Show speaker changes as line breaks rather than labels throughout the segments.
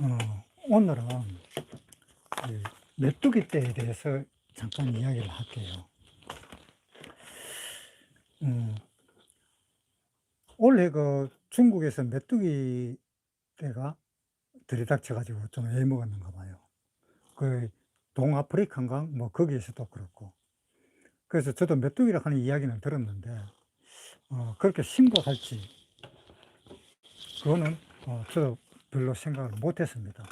어, 오늘은 이 메뚜기 떼에 대해서 잠깐 이야기를 할게요. 음, 원래 그 중국에서 메뚜기 떼가 들이닥쳐가지고 좀 애먹었는가 봐요. 그 동아프리카인가 뭐 거기에서도 그렇고. 그래서 저도 메뚜기라 하는 이야기는 들었는데 어, 그렇게 심각할지 그거는 어, 저도 별로 생각을 못했습니다.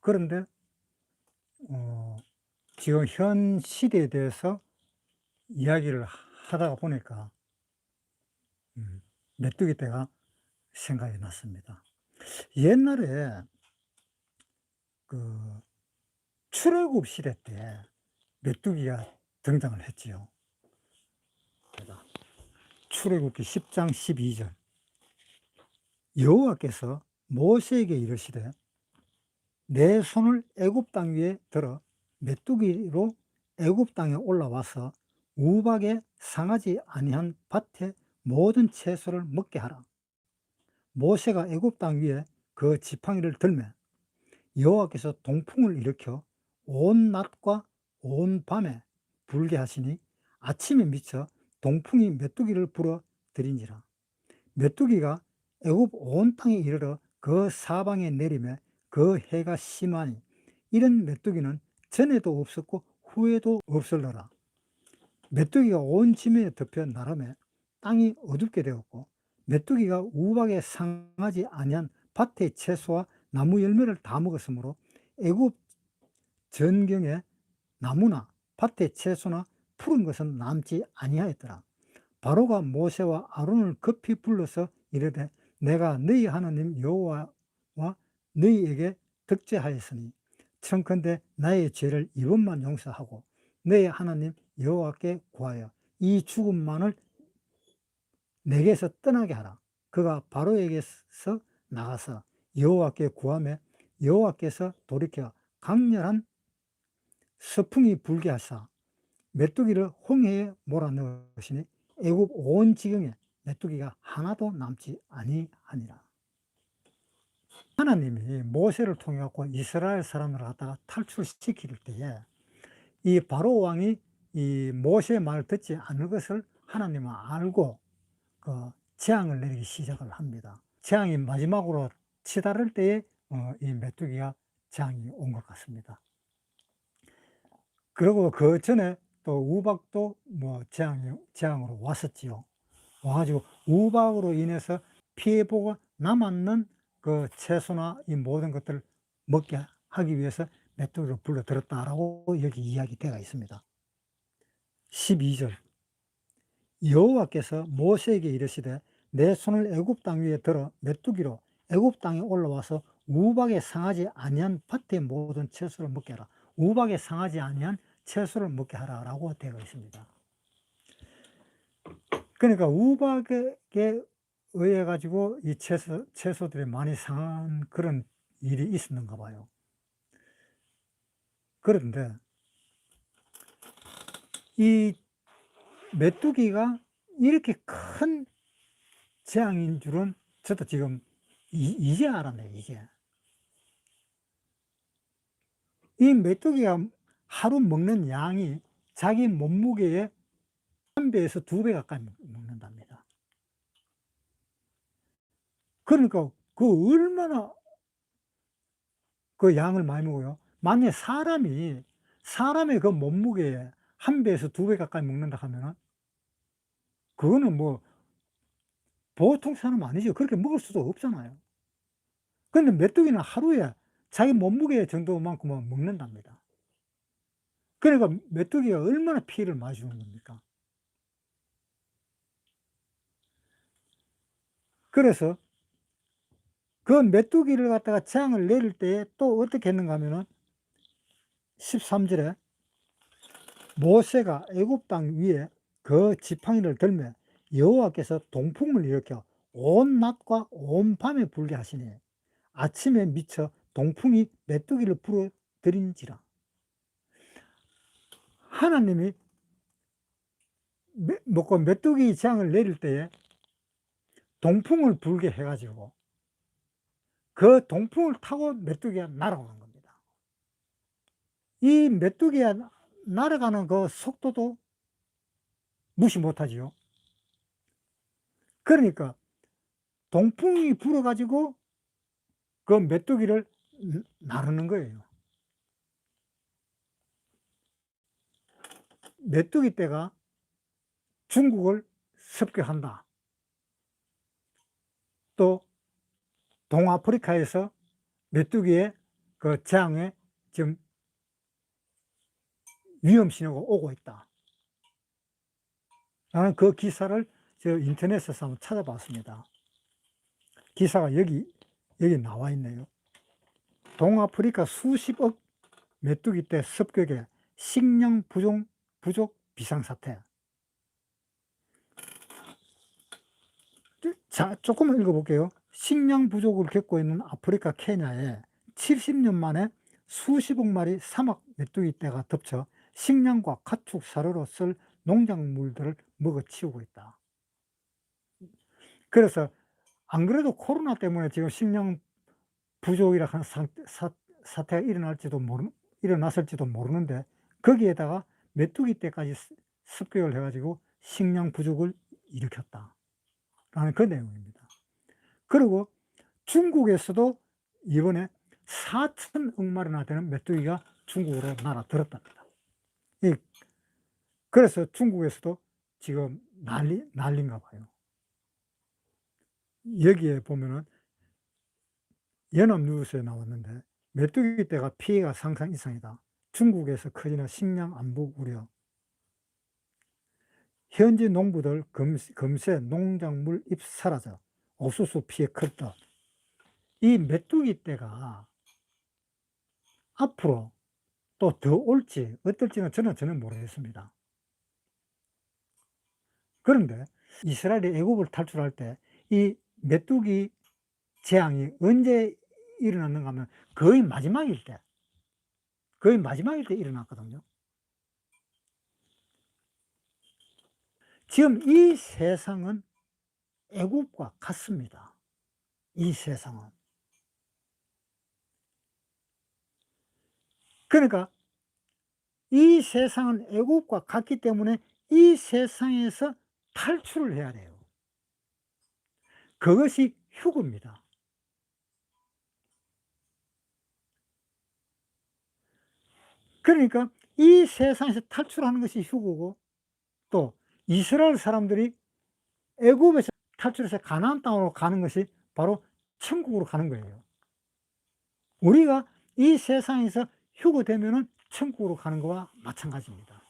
그런데 어, 지금 현 시대에 대해서 이야기를 하다가 보니까 음, 메뚜기 떼가 생각이 났습니다. 옛날에 그 출애굽 시대 때 메뚜기가 등장을 했지요. 출애굽기 10장 12절 여호와께서 모세에게 이르시되 내 손을 애굽 땅 위에 들어 메뚜기로 애굽 땅에 올라와서 우박에 상하지 아니한 밭에 모든 채소를 먹게 하라. 모세가 애굽 땅 위에 그 지팡이를 들매 여호와께서 동풍을 일으켜 온 낮과 온 밤에 불게 하시니 아침에 미쳐 동풍이 메뚜기를 불어 들인지라. 메뚜기가 애굽 온 땅에 이르러 그 사방에 내리매 그 해가 심하니 이런 메뚜기는 전에도 없었고 후에도 없을러라. 메뚜기가 온 지면에 덮여 나름에 땅이 어둡게 되었고 메뚜기가 우박에 상하지 아니한 밭의 채소와 나무 열매를 다 먹었으므로 애굽 전경에 나무나 밭의 채소나 푸른 것은 남지 아니하였더라. 바로가 모세와 아론을 급히 불러서 이르되 내가 너희 하나님 여호와와 너희에게 득제하였으니 청컨대 나의 죄를 이번만 용서하고 너희 하나님 여호와께 구하여 이 죽음만을 내게서 떠나게 하라. 그가 바로에게서 나가서 여호와께 구하며 여호와께서 돌이켜 강렬한 서풍이 불게 하사 메뚜기를 홍해에 몰아넣으시니 애굽 온 지경에 메뚜기가 하나도 남지 아니하니라. 하나님이 모세를 통해 이스라엘 사람을 갖다가 탈출시킬 때에 이 바로 왕이 이 모세의 말을 듣지 않을 것을 하나님은 알고 그 재앙을 내리기 시작을 합니다. 재앙이 마지막으로 치달을 때에 어, 이 메뚜기가 재앙이 온 것 같습니다. 그리고 그 전에 또 우박도 뭐 재앙이, 재앙으로 왔었지요. 와가지고 우박으로 인해서 피해보고 남았는 그 채소나 이 모든 것들을 먹게 하기 위해서 메뚜기를 불러들었다라고 여기 이야기되어 있습니다. 12절 여호와께서 모세에게 이르시되 내 손을 애굽 땅 위에 들어 메뚜기로 애굽 땅에 올라와서 우박에 상하지 아니한 밭의 모든 채소를 먹게 하라. 우박에 상하지 아니한 채소를 먹게 하라라고 되어 있습니다. 그러니까 우박에 의해 가지고 이 채소, 채소들이 많이 상한 그런 일이 있었는가 봐요. 그런데 이 메뚜기가 이렇게 큰 재앙인 줄은 저도 지금 이, 제 알았네, 이제. 이 메뚜기가 하루 먹는 양이 자기 몸무게의 한 배에서 두배 가까이 먹는답니다. 그러니까 그 얼마나 그 양을 많이 먹어요. 만약에 사람이 사람의 그 몸무게에 한 배에서 두 배 가까이 먹는다 하면은 그거는 뭐 보통 사람 아니죠. 그렇게 먹을 수도 없잖아요. 근데 메뚜기는 하루에 자기 몸무게 정도만큼은 먹는답니다. 그러니까 메뚜기가 얼마나 피해를 많이 주는 겁니까? 그래서 그 메뚜기를 갖다가 재앙을 내릴 때 또 어떻게 했는가 하면은 13절에 모세가 애굽 땅 위에 그 지팡이를 들며 여호와께서 동풍을 일으켜 온 낮과 온 밤에 불게 하시니 아침에 미쳐 동풍이 메뚜기를 불어들인지라. 하나님이 먹고 메뚜기 재앙을 내릴 때에 동풍을 불게 해가지고 그 동풍을 타고 메뚜기가 날아오는 겁니다. 이 메뚜기가 날아가는 그 속도도 무시 못하지요. 그러니까 동풍이 불어 가지고 그 메뚜기를 나르는 거예요. 메뚜기 떼가 중국을 습격한다. 또 동아프리카에서 메뚜기의 그 재앙에 지금 위험 신호가 오고 있다. 나는 그 기사를 저 인터넷에서 한번 찾아봤습니다. 기사가 여기, 여기 나와 있네요. 동아프리카 수십억 메뚜기 떼 습격에 식량 부족, 부족 비상사태. 자, 조금만 읽어볼게요. 식량 부족을 겪고 있는 아프리카 케냐에 70년 만에 수십억 마리 사막 메뚜기 떼가 덮쳐 식량과 가축 사료로 쓸 농작물들을 먹어치우고 있다. 그래서 안 그래도 코로나 때문에 지금 식량 부족이라 하는 사, 사, 사태가 일어날지도 모르, 일어났을지도 모르는데 거기에다가 메뚜기 떼까지 습격을 해가지고 식량 부족을 일으켰다. 라는 그 내용입니다. 그리고 중국에서도 이번에 4천억 마리나 되는 메뚜기가 중국으로 날아들었답니다. 이, 그래서 중국에서도 지금 난리, 난리인가 봐요. 여기에 보면은 연합뉴스에 나왔는데 메뚜기 떼가 피해가 상상 이상이다. 중국에서 커지는 식량 안보 우려. 현지 농부들 금세 농작물 잎 사라져 옥수수 피해 클다. 이 메뚜기 떼가 앞으로 또 더 올지 어떨지는 저는 전혀 모르겠습니다. 그런데 이스라엘이 애국을 탈출할 때 이 메뚜기 재앙이 언제 일어났는가 하면 거의 마지막일 때, 거의 마지막일 때 일어났거든요. 지금 이 세상은 애국과 같습니다. 이 세상은. 그러니까 이 세상은 애국과 같기 때문에 이 세상에서 탈출을 해야 돼요. 그것이 휴고입니다. 그러니까 이 세상에서 탈출하는 것이 휴고고 또 이스라엘 사람들이 애굽에서 탈출해서 가나안 땅으로 가는 것이 바로 천국으로 가는 거예요. 우리가 이 세상에서 휴고되면은 천국으로 가는 것과 마찬가지입니다.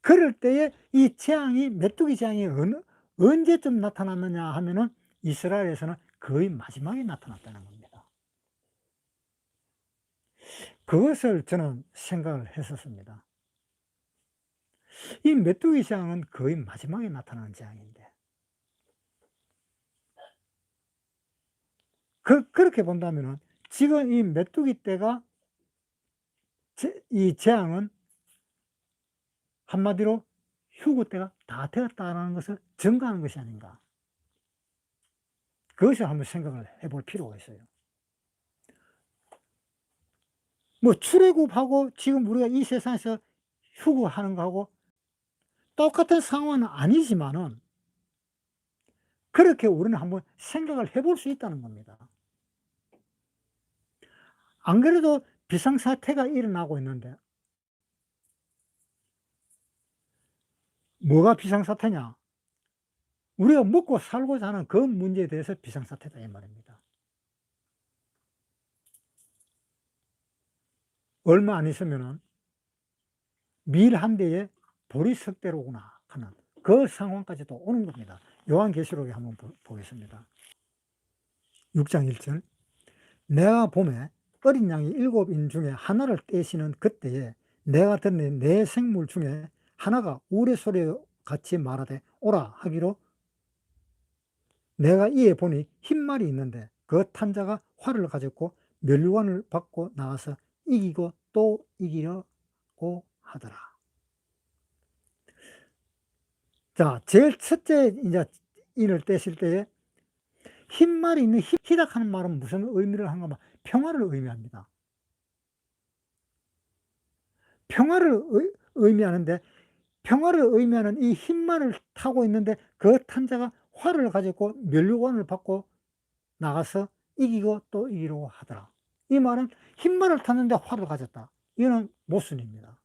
그럴 때에 이 재앙이 메뚜기 재앙이 어느 언제쯤 나타났느냐 하면은 이스라엘에서는 거의 마지막에 나타났다는 겁니다. 그것을 저는 생각을 했었습니다. 이 메뚜기 재앙은 거의 마지막에 나타나는 재앙인데. 그, 그렇게 본다면은 지금 이 메뚜기 때가 이 재앙은 한마디로 휴고 때가 다 되었다는 것을 증가하는 것이 아닌가. 그것을 한번 생각을 해볼 필요가 있어요. 뭐 출애굽하고 지금 우리가 이 세상에서 휴고하는 거하고 똑같은 상황은 아니지만은 그렇게 우리는 한번 생각을 해볼 수 있다는 겁니다. 안 그래도 비상사태가 일어나고 있는데 뭐가 비상사태냐? 우리가 먹고 살고자 하는 그 문제에 대해서 비상사태다 이 말입니다. 얼마 안 있으면은 밀 한 대에 보리석대로 오구나 하는 그 상황까지도 오는 겁니다. 요한계시록에 한번 보, 겠습니다 6장 1절 내가 봄에 어린 양이 일곱 인 중에 하나를 떼시는 그때에 내가 듣는 내 생물 중에 하나가 우레소리 같이 말하되 오라 하기로 내가 이에 보니 흰 말이 있는데 그 탄자가 활을 가졌고 멸류관을 받고 나와서 이기고 또 이기려고 하더라. 자, 제일 첫째 이제 인을 떼실 때에 흰말이 있는 히 히닥하는 말은 무슨 의미를 한가 평화를 의미합니다. 평화를 의 의미하는데 평화를 의미하는 이 흰말을 타고 있는데 그 탄자가 활을 가지고 면류관을 받고 나가서 이기고 또 이기려고 하더라. 이 말은 흰말을 탔는데 활을 가졌다. 이거는 모순입니다.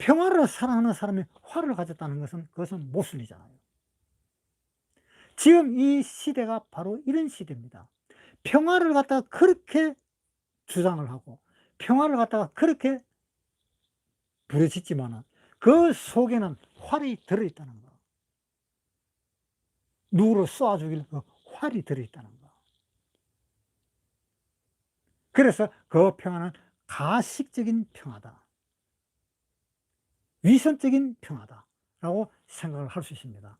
평화를 사랑하는 사람이 활을 가졌다는 것은 그것은 모순이잖아요. 지금 이 시대가 바로 이런 시대입니다. 평화를 갖다가 그렇게 주장을 하고 평화를 갖다가 그렇게 부르짖지만은 그 속에는 활이 들어있다는 거. 누구를 쏘아 죽일 그 활이 들어있다는 거. 그래서 그 평화는 가식적인 평화다. 위선적인 평화다라고 생각을 할 수 있습니다.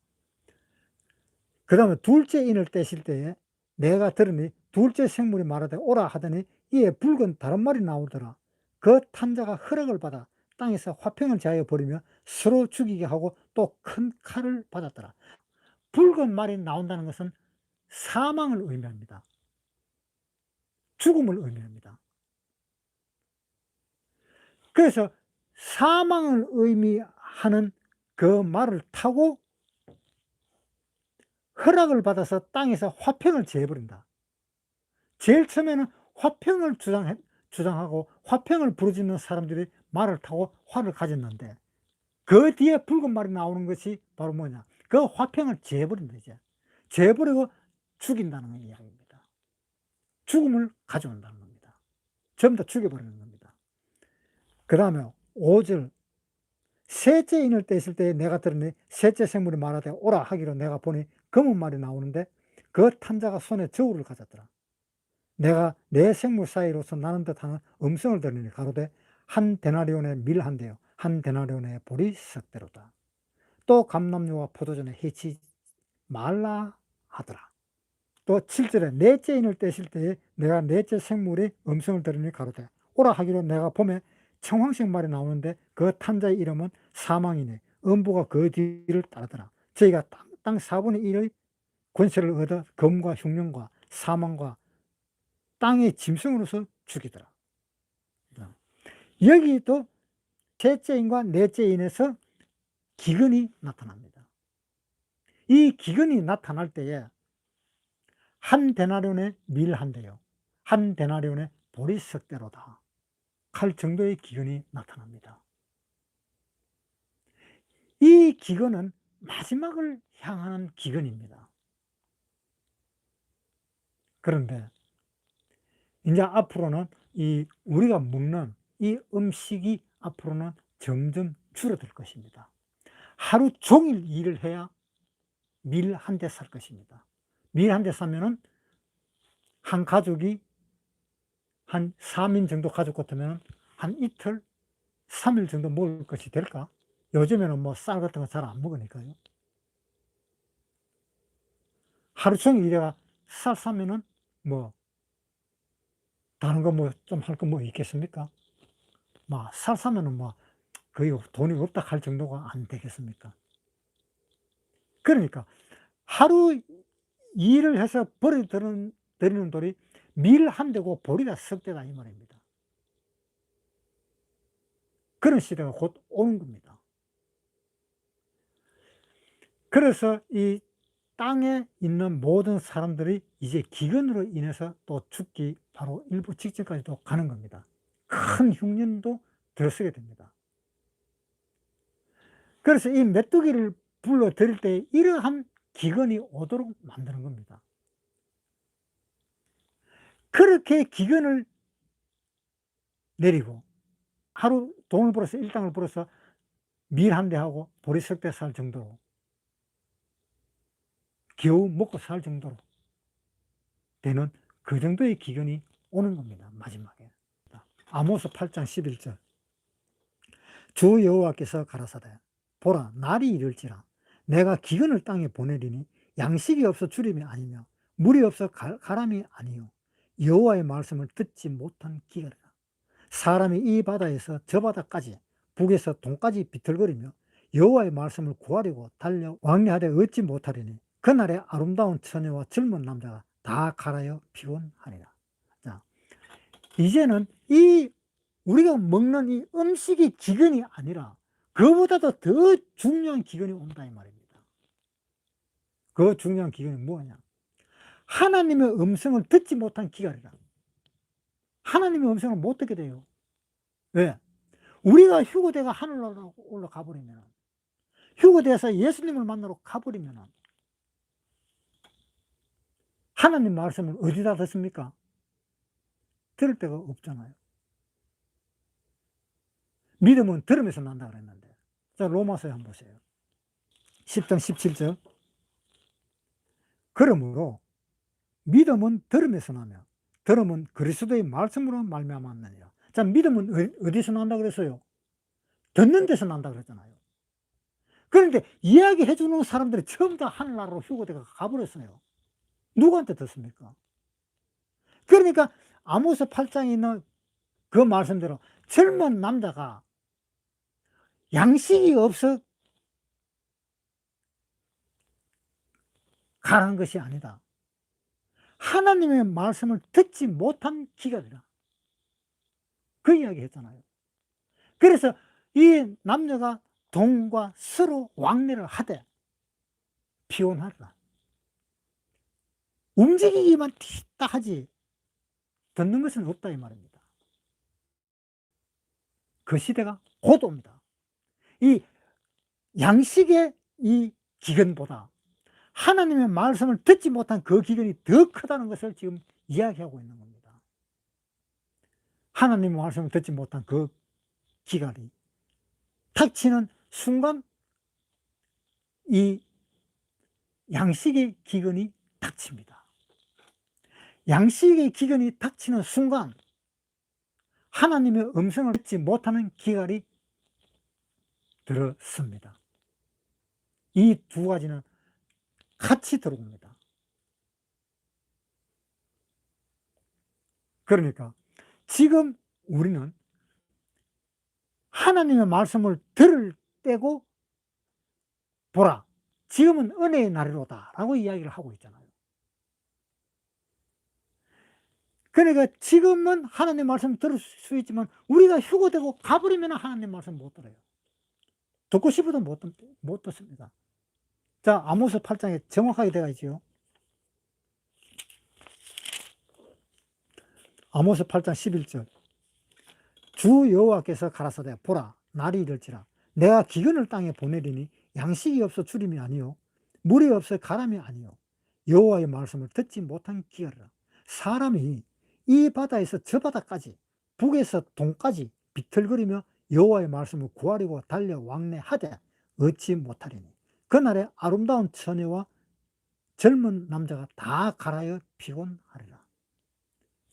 그 다음에 둘째 인을 떼실 때에 내가 들으니 둘째 생물이 말하되 오라 하더니 이에 붉은 다른 말이 나오더라. 그 탄자가 허락을 받아 땅에서 화평을 제하여 버리며 서로 죽이게 하고 또 큰 칼을 받았더라. 붉은 말이 나온다는 것은 사망을 의미합니다. 죽음을 의미합니다. 그래서 사망을 의미하는 그 말을 타고 허락을 받아서 땅에서 화평을 제해버린다. 제일 처음에는 화평을 주장, 주장하고 화평을 부르짖는 사람들이 말을 타고 화를 가졌는데 그 뒤에 붉은 말이 나오는 것이 바로 뭐냐. 그 화평을 제해버린다, 이제. 제해버리고 죽인다는 이야기입니다. 죽음을 가져온다는 겁니다. 전부 다 죽여버리는 겁니다. 그 다음에 5절 셋째 인을 떼실 때 내가 들으니 셋째 생물이 말하되 오라 하기로 내가 보니 검은 말이 나오는데 그 탄자가 손에 저울을 가졌더라. 내가 내 생물 사이로서 나는 듯하는 음성을 들으니 가로되 한 데나리온의 밀 한 대요 한 데나리온의 보리 석대로다. 또 감남류와 포도전에 해치 말라 하더라. 또 7절에 넷째 인을 떼실 때에 내가 넷째 생물의 음성을 들으니 가로되 오라 하기로 내가 봄에 청황색 말이 나오는데 그 탄자의 이름은 사망이네. 음부가 그 뒤를 따르더라. 저희가 땅, 땅 4분의 1의 권세를 얻어 검과 흉령과 사망과 땅의 짐승으로서 죽이더라. 여기 또 셋째인과 넷째인에서 기근이 나타납니다. 이 기근이 나타날 때에 한 데나리온의 밀 한 대요. 한 데나리온의 보리 석대로다. 칼 정도의 기근이 나타납니다. 이 기근은 마지막을 향하는 기근입니다. 그런데 이제 앞으로는 이 우리가 먹는 이 음식이 앞으로는 점점 줄어들 것입니다. 하루 종일 일을 해야 밀 한 대 살 것입니다. 밀 한 대 사면은 한 가족이 한 3인 정도 가족 같으면 한 이틀, 3일 정도 먹을 것이 될까? 요즘에는 뭐 쌀 같은 거 잘 안 먹으니까요. 하루 종일 일해가 쌀 사면은 뭐 다른 거 뭐 좀 할 거 뭐 있겠습니까? 뭐쌀 사면은 뭐 거의 돈이 없다 할 정도가 안 되겠습니까? 그러니까 하루 일을 해서 버려드리는 드리는 돌이 밀한 대고 보리가 석 대다 이 말입니다. 그런 시대가 곧 오는 겁니다. 그래서 이 땅에 있는 모든 사람들이 이제 기근으로 인해서 또 죽기 바로 일부 직전까지도 가는 겁니다. 큰 흉년도 들어서게 됩니다. 그래서 이 메뚜기를 불러 드릴 때 이러한 기근이 오도록 만드는 겁니다. 그렇게 기근을 내리고 하루 돈을 벌어서 일당을 벌어서 밀 한 대 하고 보리 석 대 살 정도로 겨우 먹고 살 정도로 되는 그 정도의 기근이 오는 겁니다. 마지막에. 아모스 8장 11절 주 여호와께서 가라사대 보라 날이 이를지라 내가 기근을 땅에 보내리니 양식이 없어 주림이 아니며 물이 없어 가람이 아니요 여호와의 말씀을 듣지 못한 기근이라 사람이 이 바다에서 저 바다까지 북에서 동까지 비틀거리며 여호와의 말씀을 구하려고 달려 왕래하되 얻지 못하리니 그날의 아름다운 처녀와 젊은 남자가 다 갈아여 피곤하니라. 자, 이제는 이 우리가 먹는 이 음식의 기근이 아니라 그보다도 더 중요한 기근이 온다 이 말입니다. 그 중요한 기근이 뭐냐? 하나님의 음성을 듣지 못한 기간이다. 하나님의 음성을 못 듣게 돼요. 왜? 우리가 휴거대가 하늘나라로 올라가 버리면 휴거대에서 예수님을 만나러 가버리면 하나님 말씀을 어디다 듣습니까? 들을 데가 없잖아요. 믿음은 들으면서 난다 그랬는데. 자, 로마서에 한번 보세요. 10장 17절. 그러므로 믿음은 들으면서 나며 들음은 그리스도의 말씀으로 말미암았느니라. 자, 믿음은 어- 어디서 난다 그랬어요? 듣는 데서 난다 그랬잖아요. 그런데 이야기해 주는 사람들이 전부 다 하늘나라로 휴거대가 가버렸어요. 누구한테 듣습니까? 그러니까 아모스 8장에 있는 그 말씀대로 젊은 남자가 양식이 없어 가라는 것이 아니다. 하나님의 말씀을 듣지 못한 기간이라. 그 이야기 했잖아요. 그래서 이 남녀가 동과 서로 왕래를 하되 피곤하다. 움직이기만 딱 하지 듣는 것은 없다 이 말입니다. 그 시대가 곧 옵니다. 이 양식의 이 기근보다 하나님의 말씀을 듣지 못한 그 기근이 더 크다는 것을 지금 이야기하고 있는 겁니다. 하나님의 말씀을 듣지 못한 그 기간이 닥치는 순간 이 양식의 기근이 닥칩니다. 양식의 기근이 닥치는 순간 하나님의 음성을 듣지 못하는 기갈이 들었습니다. 이 두 가지는 같이 들어옵니다. 그러니까 지금 우리는 하나님의 말씀을 들을 때고 보라 지금은 은혜의 날이로다 라고 이야기를 하고 있잖아요. 그러니까 지금은 하나님 말씀 들을 수 있지만 우리가 휴거되고 가버리면 하나님 말씀 못 들어요. 듣고 싶어도 못, 듣- 못 듣습니다. 자, 아모스 8장에 정확하게 되어 있지요. 아모스 8장 11절. 주 여호와께서 가라사대 보라 날이 이를지라 내가 기근을 땅에 보내리니 양식이 없어 주림이 아니요 물이 없어 가람이 아니요 여호와의 말씀을 듣지 못한 기회라 사람이 이 바다에서 저 바다까지 북에서 동까지 비틀거리며 여호와의 말씀을 구하려고 달려 왕래하되 얻지 못하리니 그날에 아름다운 처녀와 젊은 남자가 다 갈아여 피곤하리라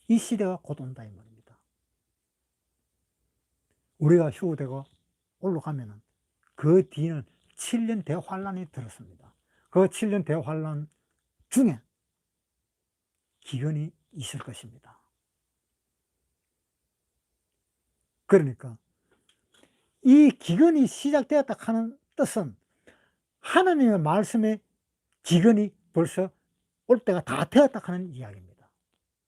이 시대가 곧 온다 이 말입니다 우리가 휴대가 올라가면은 그 뒤는 7년 대환란이 들었습니다. 그 7년 대환란 중에 기근이 있을 것입니다. 그러니까 이 기근이 시작되었다 하는 뜻은 하나님의 말씀에 기근이 벌써 올 때가 다 되었다 하는 이야기입니다.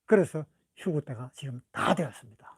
그래서 휴고 때가 지금 다 되었습니다.